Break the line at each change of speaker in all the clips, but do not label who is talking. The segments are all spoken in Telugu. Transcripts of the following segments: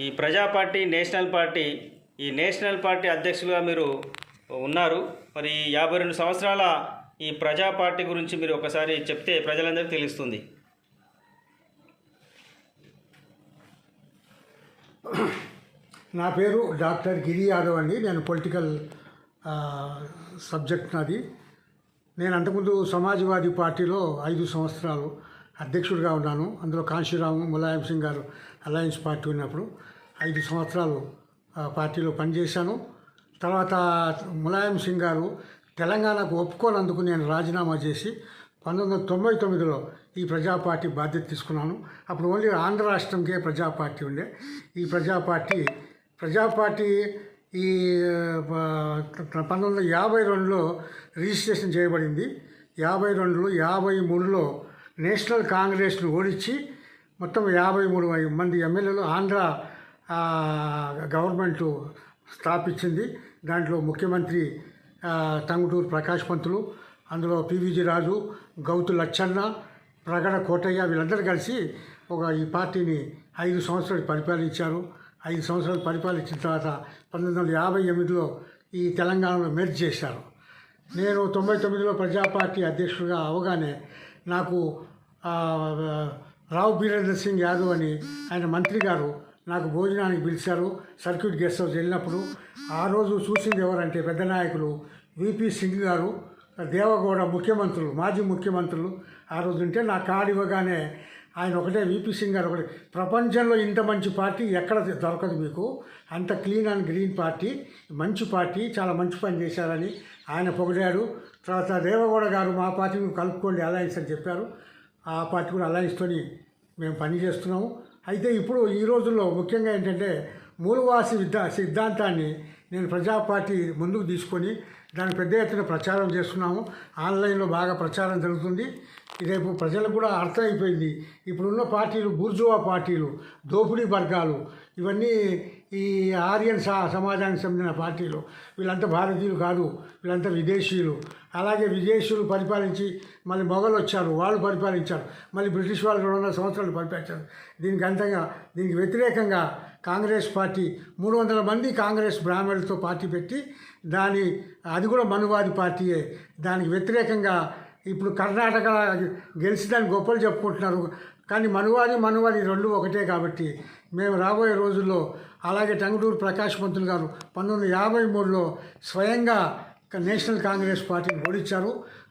ఈ ప్రజా పార్టీ నేషనల్ పార్టీ ఈ నేషనల్ పార్టీ అధ్యక్షులుగా మీరు ఉన్నారు. మరి యాభై రెండు సంవత్సరాల ఈ ప్రజా పార్టీ గురించి మీరు ఒకసారి చెప్తే ప్రజలందరికీ తెలుస్తుంది.
నా పేరు డాక్టర్ గిరి యాదవ్ అండి. నేను పొలిటికల్ సబ్జెక్ట్ నాది. నేను అంతకుముందు సమాజ్వాదీ పార్టీలో ఐదు సంవత్సరాలు అధ్యక్షుడిగా ఉన్నాను. అందులో కాంశీరాము ములాయం సింగ్ గారు అలయన్స్ పార్టీ ఉన్నప్పుడు ఐదు సంవత్సరాలు పార్టీలో పనిచేశాను. తర్వాత ములాయం సింగ్ గారు తెలంగాణకు ఒప్పుకోనందుకు నేను రాజీనామా చేసి పంతొమ్మిది వందల తొంభై తొమ్మిదిలో ఈ ప్రజాపార్టీ బాధ్యత తీసుకున్నాను. అప్పుడు ఓన్లీ ఆంధ్ర రాష్ట్రంకే ప్రజా పార్టీ ఉండే. ఈ ప్రజాపార్టీ ప్రజాపార్టీ ప్రజా పార్టీ ఈ పంతొమ్మిది వందల యాభై రెండులో రిజిస్ట్రేషన్ చేయబడింది. యాభై రెండులో యాభై మూడులో నేషనల్ కాంగ్రెస్ను ఓడించి మొత్తం యాభై మూడు మంది ఎమ్మెల్యేలు ఆంధ్ర గవర్నమెంట్ స్థాపించింది. దాంట్లో ముఖ్యమంత్రి తంగుటూరు టంగుటూరు ప్రకాష్ పంతులు అందులో పివిజి రాజు గౌతు లచ్చన్న ప్రగడ కోటయ్య వీళ్ళందరూ కలిసి ఒక ఈ పార్టీని ఐదు సంవత్సరాలు పరిపాలించారు. ఐదు సంవత్సరాలు పరిపాలించిన తర్వాత పంతొమ్మిది వందల యాభై ఎనిమిదిలో ఈ తెలంగాణలో మెర్జ్ చేశారు. నేను తొంభై తొమ్మిదిలో ప్రజాపార్టీ అధ్యక్షుడిగా అవగానే నాకు రావు బీరేంద్ర సింగ్ యాదవ్ అని ఆయన మంత్రి గారు నాకు భోజనానికి పిలిచారు. సర్క్యూట్ గెస్ట్ హౌస్ వెళ్ళినప్పుడు ఆ రోజు చూసింది ఎవరంటే పెద్ద నాయకులు విపి సింగ్ గారు దేవగౌడ ముఖ్యమంత్రులు మాజీ ముఖ్యమంత్రులు. ఆ రోజు ఉంటే నా కార్డు ఇవ్వగానే ఆయన ఒకటే విపి సింగ్ గారు ఒకటి ప్రపంచంలో ఇంత మంచి పార్టీ ఎక్కడ దొరకదు మీకు. అంత క్లీన్ అండ్ గ్రీన్ పార్టీ మంచి పార్టీ చాలా మంచి పని చేశారని ఆయన పొగిడారు. తర్వాత దేవగౌడ గారు మా పార్టీని కలుపుకోండి అలయన్స్ అని చెప్పారు. ఆ పార్టీ కూడా అలయన్స్తోని మేము పని చేస్తున్నాము. అయితే ఇప్పుడు ఈ రోజుల్లో ముఖ్యంగా ఏంటంటే మూలవాసి విద్యా సిద్ధాంతాన్ని నేను ప్రజా పార్టీ ముందుకు తీసుకొని దాన్ని పెద్ద ఎత్తున ప్రచారం చేస్తున్నాము. ఆన్లైన్లో బాగా ప్రచారం జరుగుతుంది. రేపు ప్రజలకు కూడా అర్థమైపోయింది. ఇప్పుడున్న పార్టీలు బూర్జువా పార్టీలు దోపిడీ వర్గాలు ఇవన్నీ ఈ ఆర్యన్ సా సమాజానికి చెందిన పార్టీలు. వీళ్ళంతా భారతీయులు కాదు వీళ్ళంతా విదేశీయులు. అలాగే విదేశీయులు పరిపాలించి మళ్ళీ మొఘలు వచ్చారు వాళ్ళు పరిపాలించారు. మళ్ళీ బ్రిటిష్ వాళ్ళు రెండు వందల సంవత్సరాలు పరిపాలించారు. దీనికి అంతగా దీనికి వ్యతిరేకంగా కాంగ్రెస్ పార్టీ మూడు వందల మంది కాంగ్రెస్ బ్రాహ్మణులతో పార్టీ పెట్టి దాని అది కూడా మనువాది పార్టీయే. దానికి వ్యతిరేకంగా ఇప్పుడు కర్ణాటక గెలిచి దాన్ని గొప్పలు చెప్పుకుంటున్నారు. కానీ మనువాది మనువాది రెండు ఒకటే కాబట్టి మేము రాబోయే రోజుల్లో అలాగే టంగుటూరు ప్రకాష్ పంతులు గారు పంతొమ్మిది యాభై మూడులో స్వయంగా నేషనల్ కాంగ్రెస్ పార్టీని ఓడించారు.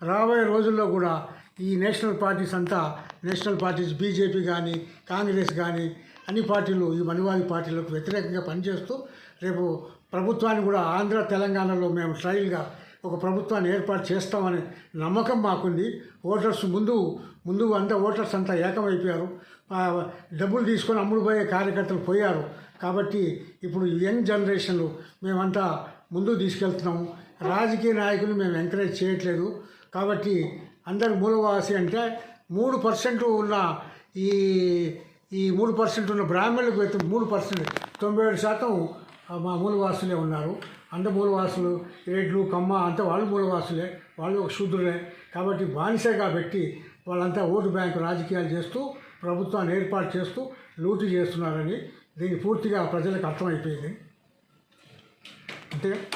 రాబోయే రోజుల్లో కూడా ఈ నేషనల్ పార్టీస్ అంతా నేషనల్ పార్టీస్ బీజేపీ కానీ కాంగ్రెస్ కానీ అన్ని పార్టీలు ఈ మనువాది పార్టీలకు వ్యతిరేకంగా పనిచేస్తూ రేపు ప్రభుత్వాన్ని కూడా ఆంధ్ర తెలంగాణలో మేము ట్రయల్గా ఒక ప్రభుత్వాన్ని ఏర్పాటు చేస్తామనే నమ్మకం మాకుంది. ఓటర్స్ ముందు ముందు అంతా ఓటర్స్ అంతా ఏకమైపోయారు. డబ్బులు తీసుకొని అమ్ముడు పోయే కార్యకర్తలు పోయారు. కాబట్టి ఇప్పుడు యంగ్ జనరేషన్లు మేమంతా ముందు తీసుకెళ్తున్నాము. రాజకీయ నాయకులు మేము ఎంకరేజ్ చేయట్లేదు. కాబట్టి అందరు మూలవాసి అంటే మూడు పర్సెంట్ ఉన్న ఈ ఈ మూడు పర్సెంట్ ఉన్న బ్రాహ్మణులకు మూడు పర్సెంట్ తొంభై ఏడు శాతం మా మూలవాసులే ఉన్నారు. అంత మూలవాసులు రెడ్లు కమ్మ అంతా వాళ్ళు మూలవాసులే. వాళ్ళు ఒక శూద్రులే. కాబట్టి బానిసగా పెట్టి వాళ్ళంతా ఓటు బ్యాంకు రాజకీయాలు చేస్తూ ప్రభుత్వాన్ని ఏర్పాటు చేస్తూ లూటు చేస్తున్నారని దీన్ని పూర్తిగా ప్రజలకు అర్థమైపోయింది. అంతే?